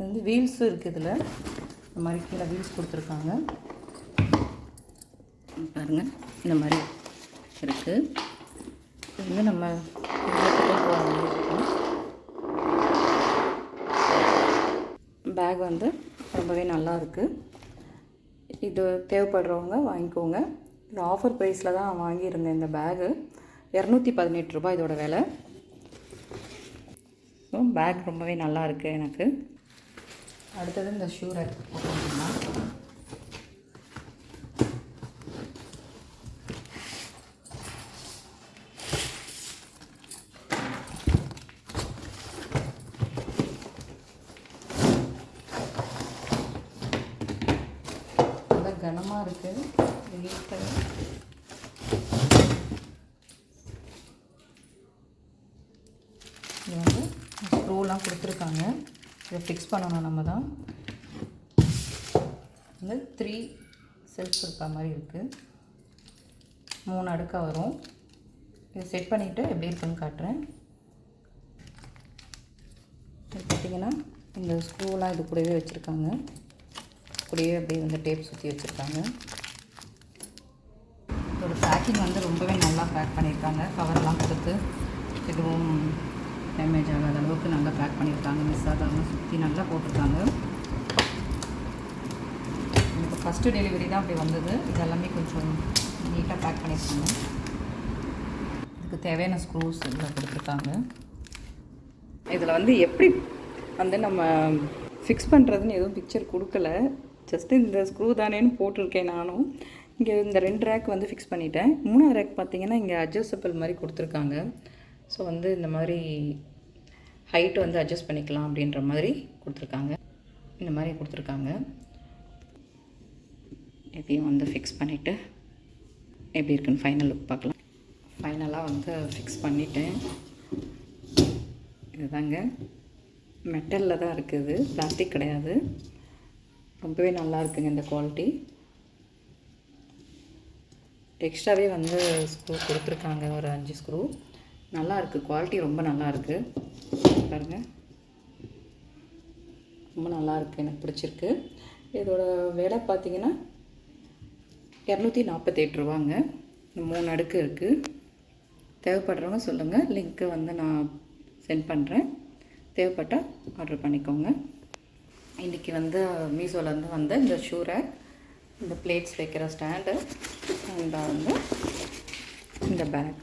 இது வந்து வீல்ஸும் இருக்குது இதில். இந்த மாதிரி கீழே வீல்ஸ் கொடுத்துருக்காங்க. பாருங்கள் இந்த மாதிரி இருக்குது இது வந்து நம்ம பேக் வந்து ரொம்பவே நல்லா இருக்குது இது தேவைப்படுறவங்க வாங்கிக்கோங்க. இது ஆஃபர் ப்ரைஸில் தான் வாங்கியிருந்தேன் இந்த பேகு இரநூத்தி பதினெட்டு ரூபாய் இதோட விலை. பேக் ரொம்பவே நல்லா இருக்குது எனக்கு. அடுத்தது இந்த ஷூ ரேக் போட்டுக்கலாம்? நல்லா கனமாக இருக்குது வெயிட்டு இது வந்து ஸ்க்ரூலாம் கொடுத்துருக்காங்க. இதை ஃபிக்ஸ் பண்ணணும் நம்ம தான். வந்து த்ரீ செல்ஃப் இருக்கா மாதிரி இருக்குது மூணு அடுக்காக வரும். இதை செட் பண்ணிவிட்டு எப்படி இருக்குன்னு காட்டுறேன். இது பார்த்தீங்கன்னா இந்த ஸ்க்ரூலாம் இது கூடவே வச்சுருக்காங்க. கூடவே அப்படியே வந்து டேப் சுற்றி வச்சுருக்காங்க. இதோட பேக்கிங் வந்து ரொம்பவே நல்லா பேக் பண்ணியிருக்காங்க. கவர்லாம் கொடுத்து எதுவும் டேமேஜ் ஆகாது. அளவுக்கு நல்லா பேக் பண்ணியிருக்காங்க. மிஸ் ஆகாமல் சுற்றி நல்லா போட்டிருக்காங்க. எனக்கு ஃபஸ்ட்டு டெலிவரி தான் அப்படி வந்தது. இது எல்லாமே கொஞ்சம் நீட்டாக பேக் பண்ணியிருக்காங்க. இதுக்கு தேவையான ஸ்க்ரூஸ் இதில் கொடுத்துருக்காங்க. இதில் வந்து எப்படி வந்து நம்ம ஃபிக்ஸ் பண்ணுறதுன்னு எதுவும் பிக்சர் கொடுக்கல. ஜஸ்ட்டு இந்த ஸ்க்ரூ தானேன்னு போட்டிருக்கேன் நானும். இங்கே இந்த ரெண்டு ரேக் வந்து ஃபிக்ஸ் பண்ணிட்டேன். மூணாவது ரேக் பார்த்திங்கன்னா இங்கே அட்ஜஸ்டபிள் மாதிரி கொடுத்துருக்காங்க. ஸோ வந்து இந்த மாதிரி ஹைட் வந்து அட்ஜஸ்ட் பண்ணிக்கலாம் அப்படின்ற மாதிரி கொடுத்துருக்காங்க. இந்த மாதிரி கொடுத்துருக்காங்க. இதையும் வந்து ஃபிக்ஸ் பண்ணிவிட்டு எப்படி இருக்குன்னு ஃபைனல் லுக் பார்க்கலாம். ஃபைனலாக வந்து ஃபிக்ஸ் பண்ணிவிட்டேன் இதுதாங்க. மெட்டலில் தான் இருக்குது. பிளாஸ்டிக் கிடையாது. ரொம்பவே நல்லா இருக்குங்க இந்த குவாலிட்டி எக்ஸ்ட்ராவே வந்து ஸ்க்ரூ கொடுத்துருக்காங்க. ஒரு அஞ்சு ஸ்க்ரூ நல்லா இருக்குது குவாலிட்டி ரொம்ப நல்லா இருக்குது பாருங்க. ரொம்ப நல்லாயிருக்கு எனக்கு பிடிச்சிருக்கு. இதோட விலை பார்த்தீங்கன்னா இரநூத்தி நாற்பத்தெட்டு ரூபாங்க. இந்த மூணு அடுக்கு இருக்குது தேவைப்படுறவங்க சொல்லுங்கள் லிங்க்கு வந்து நான் சென்ட் பண்ணுறேன் தேவைப்பட்டால் ஆர்டர் பண்ணிக்கோங்க. இன்றைக்கி வந்து மீஷோலேருந்து வந்த இந்த ஷூ ரேக் இந்த பிளேட்ஸ் வைக்கிற ஸ்டாண்டு அண்ட் வந்து இந்த பேக்